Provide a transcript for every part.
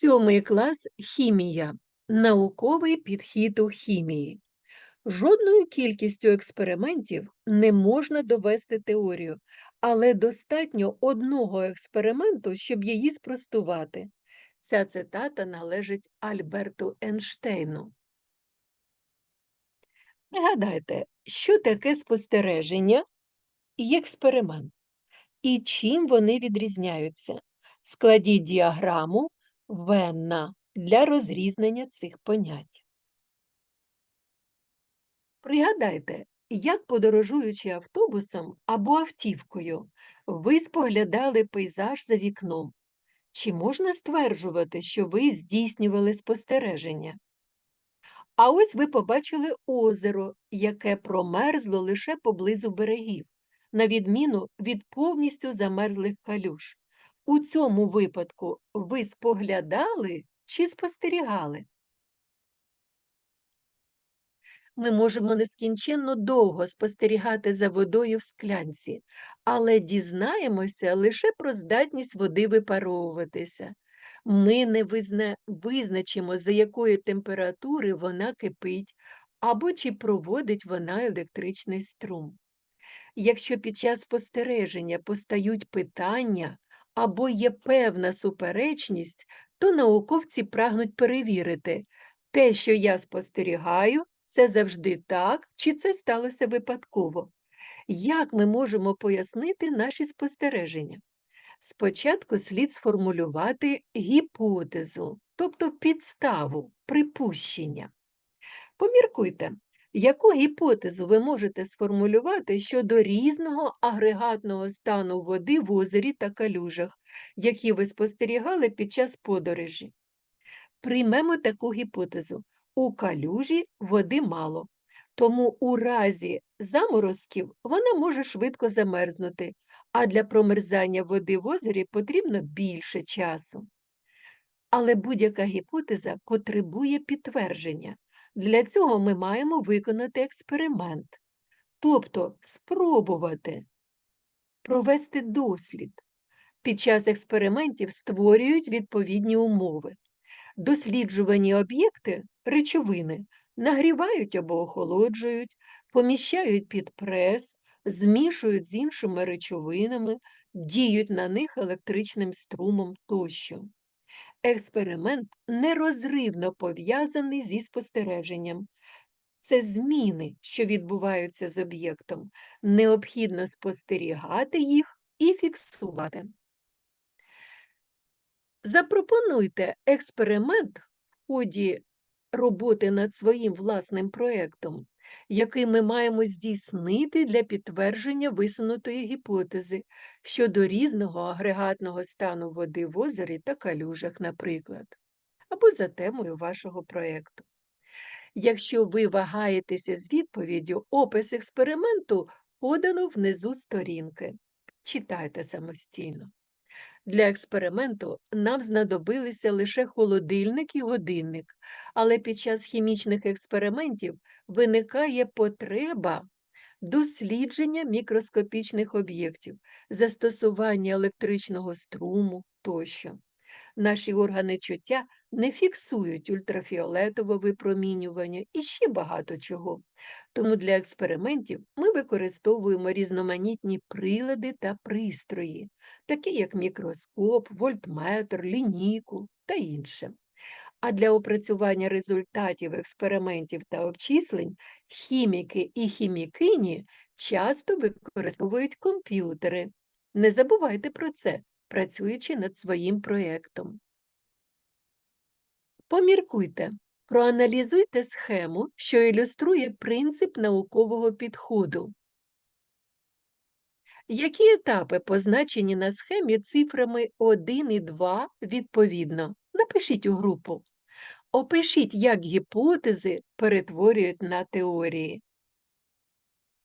Сьомий клас хімія. Науковий підхід у хімії. Жодною кількістю експериментів не можна довести теорію, але достатньо одного експерименту, щоб її спростувати. Ця цитата належить Альберту Ейнштейну. Пригадайте, що таке спостереження і експеримент, і чим вони відрізняються. Складіть діаграму Венна для розрізнення цих понять. Пригадайте, як подорожуючи автобусом або автівкою, ви споглядали пейзаж за вікном. Чи можна стверджувати, що ви здійснювали спостереження? А ось ви побачили озеро, яке промерзло лише поблизу берегів, на відміну від повністю замерзлих калюж. У цьому випадку ви споглядали чи спостерігали? Ми можемо нескінченно довго спостерігати за водою в склянці, але дізнаємося лише про здатність води випаровуватися. Ми не визна... визначимо, за якої температури вона кипить або чи проводить вона електричний струм. Якщо під час спостереження постають питання або є певна суперечність, то науковці прагнуть перевірити, те, що я спостерігаю, це завжди так, чи це сталося випадково. Як ми можемо пояснити наші спостереження? Спочатку слід сформулювати гіпотезу, тобто підставу, припущення. Поміркуйте, яку гіпотезу ви можете сформулювати щодо різного агрегатного стану води в озері та калюжах, які ви спостерігали під час подорожі? Приймемо таку гіпотезу. У калюжі води мало, тому у разі заморозків вона може швидко замерзнути, а для промерзання води в озері потрібно більше часу. Але будь-яка гіпотеза потребує підтвердження. Для цього ми маємо виконати експеримент, тобто спробувати провести дослід. Під час експериментів створюють відповідні умови. Досліджувані об'єкти, речовини, нагрівають або охолоджують, поміщають під прес, змішують з іншими речовинами, діють на них електричним струмом тощо. Експеримент нерозривно пов'язаний зі спостереженням. Це зміни, що відбуваються з об'єктом. Необхідно спостерігати їх і фіксувати. Запропонуйте експеримент в ході роботи над своїм власним проєктом, який ми маємо здійснити для підтвердження висунутої гіпотези щодо різного агрегатного стану води в озері та калюжах, наприклад, або за темою вашого проєкту. Якщо ви вагаєтеся з відповіддю, опис експерименту подано внизу сторінки. Читайте самостійно. Для експерименту нам знадобилися лише холодильник і годинник, але під час хімічних експериментів виникає потреба дослідження мікроскопічних об'єктів, застосування електричного струму тощо. Наші органи чуття не фіксують ультрафіолетове випромінювання і ще багато чого. Тому для експериментів ми використовуємо різноманітні прилади та пристрої, такі як мікроскоп, вольтметр, лінійку та інше. А для опрацювання результатів експериментів та обчислень хіміки і хімікині часто використовують комп'ютери. Не забувайте про це, працюючи над своїм проєктом. Поміркуйте, проаналізуйте схему, що ілюструє принцип наукового підходу. Які етапи позначені на схемі цифрами 1 і 2 відповідно? Напишіть у групу. Опишіть, як гіпотези перетворюють на теорії.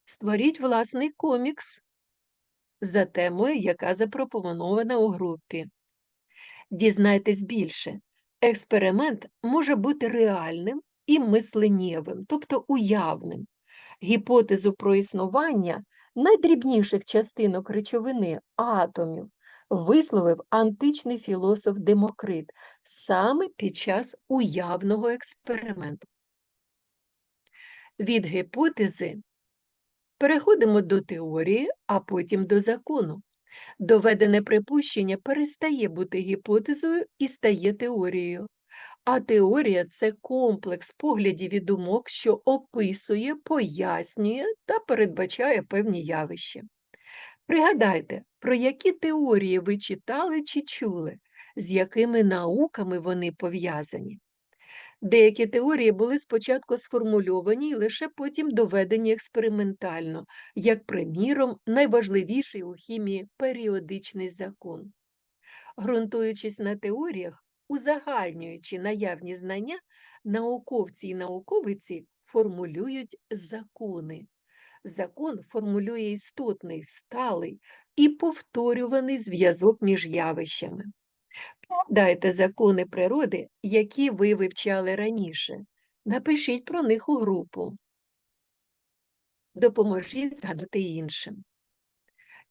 Створіть власний комікс за темою, яка запропонована у групі. Дізнайтесь більше. Експеримент може бути реальним і мисленнєвим, тобто уявним. Гіпотезу про існування найдрібніших частинок речовини атомів висловив античний філософ Демокрит саме під час уявного експерименту. Від гіпотези переходимо до теорії, а потім до закону. Доведене припущення перестає бути гіпотезою і стає теорією. А теорія це комплекс поглядів і думок, що описує, пояснює та передбачає певні явища. Пригадайте, про які теорії ви читали чи чули, з якими науками вони пов'язані. Деякі теорії були спочатку сформульовані і лише потім доведені експериментально, як, приміром, найважливіший у хімії періодичний закон. Ґрунтуючись на теоріях, узагальнюючи наявні знання, науковці і науковиці формулюють закони. Закон формулює істотний, сталий і повторюваний зв'язок між явищами. Дайте закони природи, які ви вивчали раніше. Напишіть про них у групу. Допоможіть згадати іншим.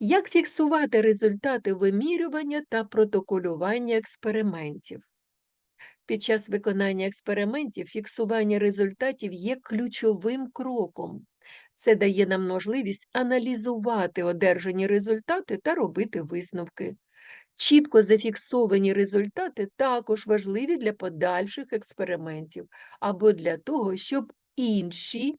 Як фіксувати результати вимірювання та протоколювання експериментів? Під час виконання експериментів фіксування результатів є ключовим кроком. Це дає нам можливість аналізувати одержані результати та робити висновки. Чітко зафіксовані результати також важливі для подальших експериментів або для того, щоб інші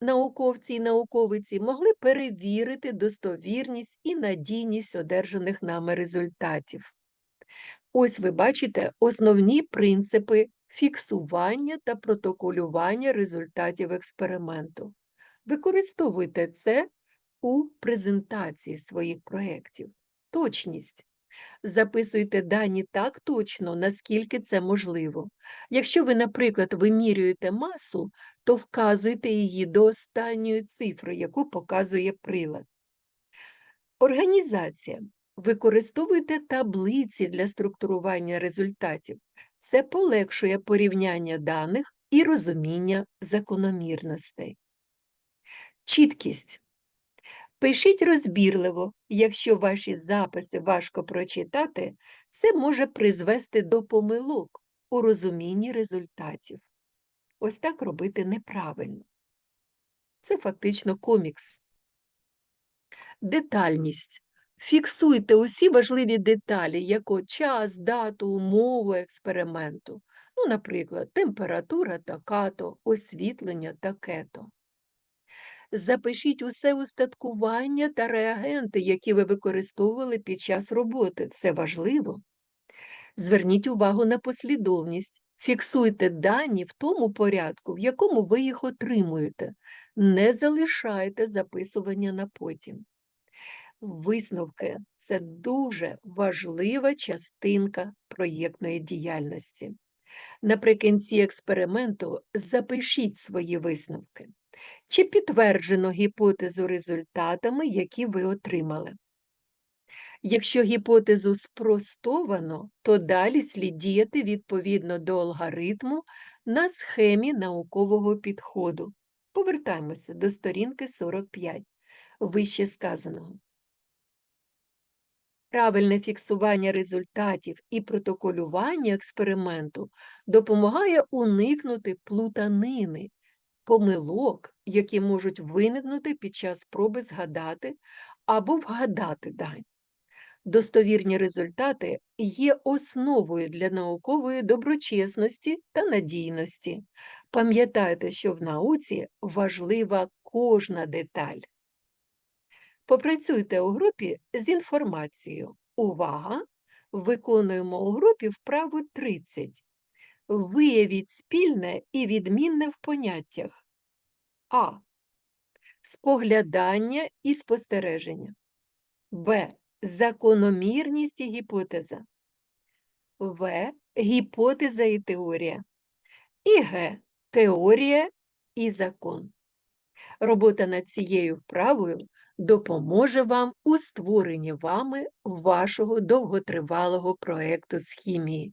науковці і науковиці могли перевірити достовірність і надійність одержаних нами результатів. Ось ви бачите основні принципи фіксування та протоколювання результатів експерименту. Використовуйте це у презентації своїх проєктів. Точність. Записуйте дані так точно, наскільки це можливо. Якщо ви, наприклад, вимірюєте масу, то вказуйте її до останньої цифри, яку показує прилад. Організація. Використовуйте таблиці для структурування результатів. Це полегшує порівняння даних і розуміння закономірностей. Чіткість. Пишіть розбірливо, якщо ваші записи важко прочитати, це може призвести до помилок у розумінні результатів. Ось так робити неправильно. Це фактично комікс. Детальність. Фіксуйте усі важливі деталі, як час, дату, умову експерименту. Ну, наприклад, температура така-то, освітлення таке-то. Запишіть усе устаткування та реагенти, які ви використовували під час роботи. Це важливо. Зверніть увагу на послідовність. Фіксуйте дані в тому порядку, в якому ви їх отримуєте. Не залишайте записування на потім. Висновки це дуже важлива частинка проєктної діяльності. Наприкінці експерименту запишіть свої висновки. Чи підтверджено гіпотезу результатами, які ви отримали? Якщо гіпотезу спростовано, то далі слід діяти відповідно до алгоритму на схемі наукового підходу. Повертаємося до сторінки 45 вище сказаного. Правильне фіксування результатів і протоколювання експерименту допомагає уникнути плутанини, помилок, які можуть виникнути під час спроби згадати або вгадати дані. Достовірні результати є основою для наукової доброчесності та надійності. Пам'ятайте, що в науці важлива кожна деталь. Попрацюйте у групі з інформацією. Увага! Виконуємо у групі вправу 30. Виявіть спільне і відмінне в поняттях. А. Споглядання і спостереження. Б. Закономірність і гіпотеза. В. Гіпотеза і теорія. І Г. Теорія і закон. Робота над цією вправою допоможе вам у створенні вами вашого довготривалого проєкту з хімії.